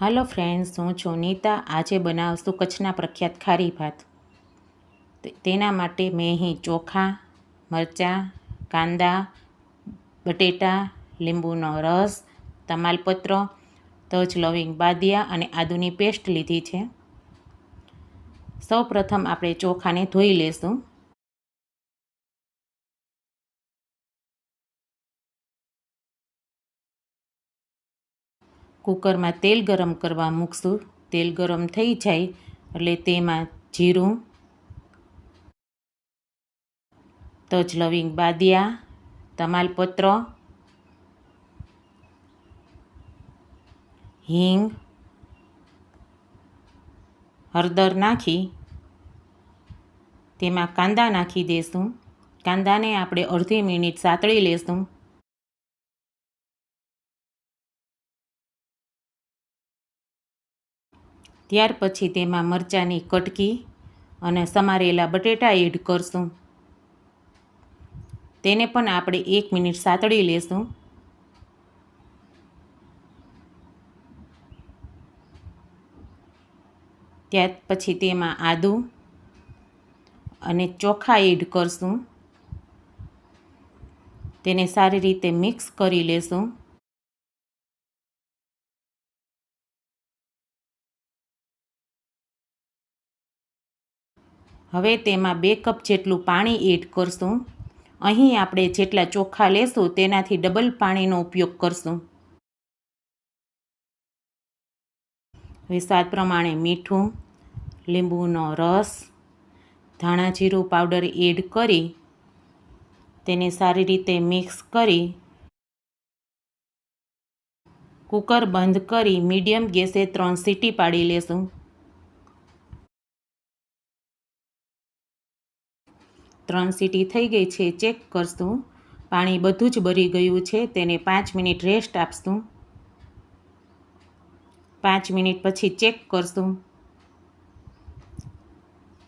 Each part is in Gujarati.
હાલો ફ્રેન્ડ્સ, હું છું નીતા. આજે બનાવશું કચ્છના પ્રખ્યાત ખારી ભાત. તેના માટે મેં અહીં ચોખા, મરચાં, કાંદા, બટેટા, લીંબુનો રસ, તમાલપત્ર, તજ લવિંગ બાદિયા અને આદુની પેસ્ટ લીધી છે. સૌ પ્રથમ આપણે ચોખાને ધોઈ લેશું. કુકરમાં તેલ ગરમ કરવા મૂકશું. તેલ ગરમ થઈ જાય એટલે તેમાં જીરું, તજ લવિંગ બાદિયા, તમાલપત્ર, હિંગ, હળદર નાખી, તેમાં કાંદા નાખી દઈશું કાંદાને આપણે અડધી મિનિટ સાતળી લેશું. ત્યાર પછી તેમાં મરચાંની કટકી અને સમારેલા બટેટા એડ કરશું. તેને પણ આપણે એક મિનિટ સાતળી લેશું. ત્યાર પછી તેમાં આદું અને ચોખા એડ કરશું. તેને સારી રીતે મિક્સ કરી લેશું. હવે તેમાં બે કપ જેટલું પાણી એડ કરશું. અહીં આપણે જેટલા ચોખા લેશું તેનાથી ડબલ પાણીનો ઉપયોગ કરશું. હવે સ્વાદ પ્રમાણે મીઠું, લીંબુનો રસ, ધાણા જીરું પાવડર એડ કરી તેને સારી રીતે મિક્સ કરી કુકર બંધ કરી મીડિયમ ગેસે ત્રણ સીટી પાડી લેશું. ત્રણ સીટી થઈ ગઈ છે, ચેક કરશું. પાણી બધું જ બળી ગયું છે, તેને પાંચ મિનિટ રેસ્ટ આપશું. પાંચ મિનિટ પછી ચેક કરશું.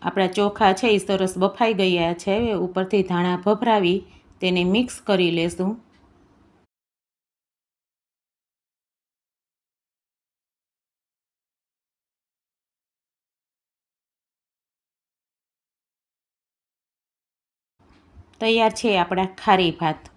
આપણા ચોખા છે એ સરસ બફાઈ ગયા છે ઉપરથી ધાણા ભભરાવી તેને મિક્સ કરી લેશું. તૈયાર છે આપણા ખારી ભાત.